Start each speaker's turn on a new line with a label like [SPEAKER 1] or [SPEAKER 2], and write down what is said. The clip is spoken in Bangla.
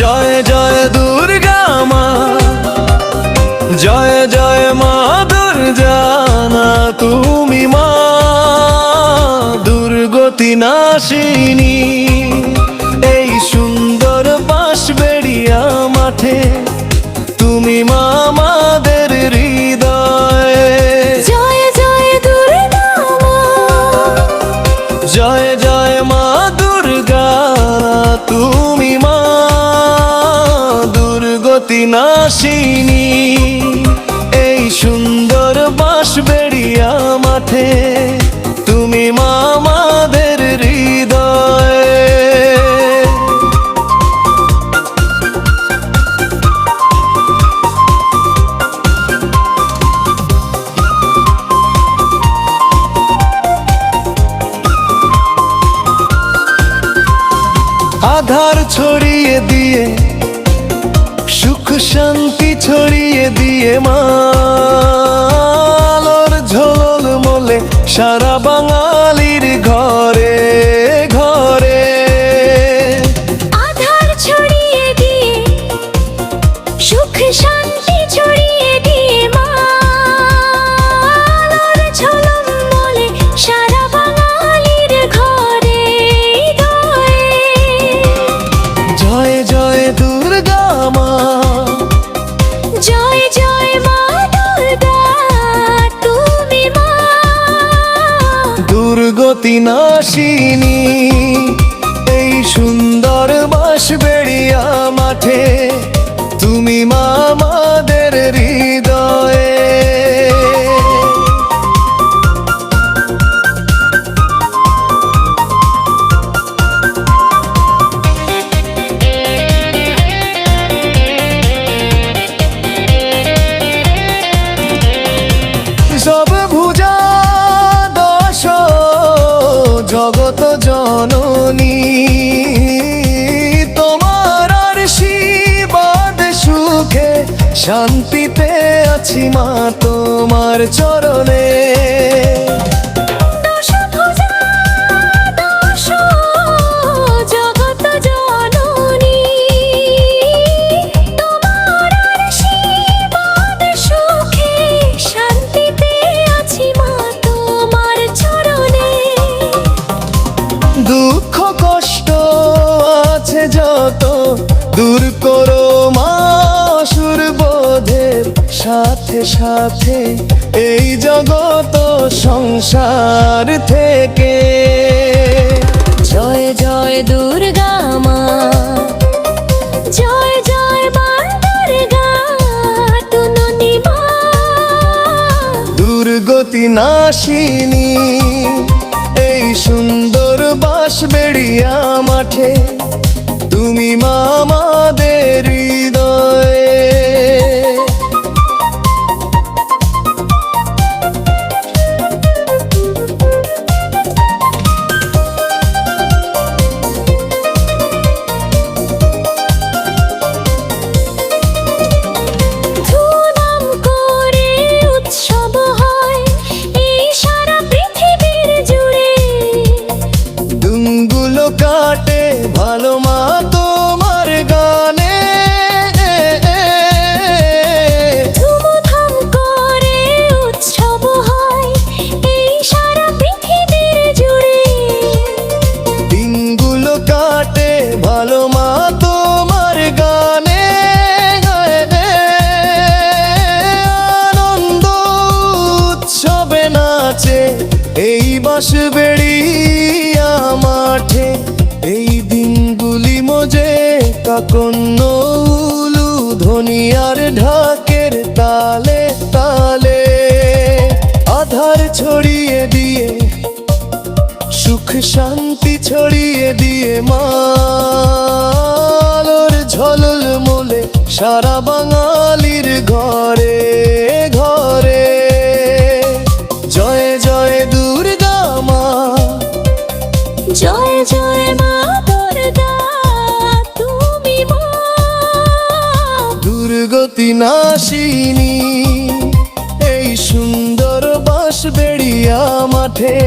[SPEAKER 1] জয় জয় দুর্গা মা। জয় জয় মা দুর্জানা তুমি মা। দুর্গতি নাশিনী এই নাশিনী এই সুন্দর বাঁশবেড়িয়া মাঠে তুমি মা হৃদয়। আধার ছড়িয়ে দিয়ে শান্তি ছড়িয়ে দিয়ে মালোর ঝোল মোলে সারা বাঙালির ঘরে ঘরে নাশিনী এই সুন্দর বাঁশবেড়িয়া মাঠে তুমি মা শান্তিতে আছি মা তোমার চরণে। দুঃখ কষ্ট আছে যত দূর সাথে সাথে এই জগত সংসার থেকে।
[SPEAKER 2] জয় জয় দুর্গা মা। জয় জয় মা দুর্গা তুননি মা।
[SPEAKER 1] দুর্গতি নাশিনী এই সুন্দর বাস বাঁশবেড়িয়া মাঠে তুমি মা আমাদের কাটে ভালো কাকন্ন উলু ধনিয়ার ঢাকের তালে তালে আধার ছড়িয়ে দিয়ে, সুখ শান্তি ছড়িয়ে দিয়ে মালোর ঝলল মোলে সারা বাঙালির ঘরে দুর্গতি আসিনি এই সুন্দর বাঁশবেড়িয়া মাঠে।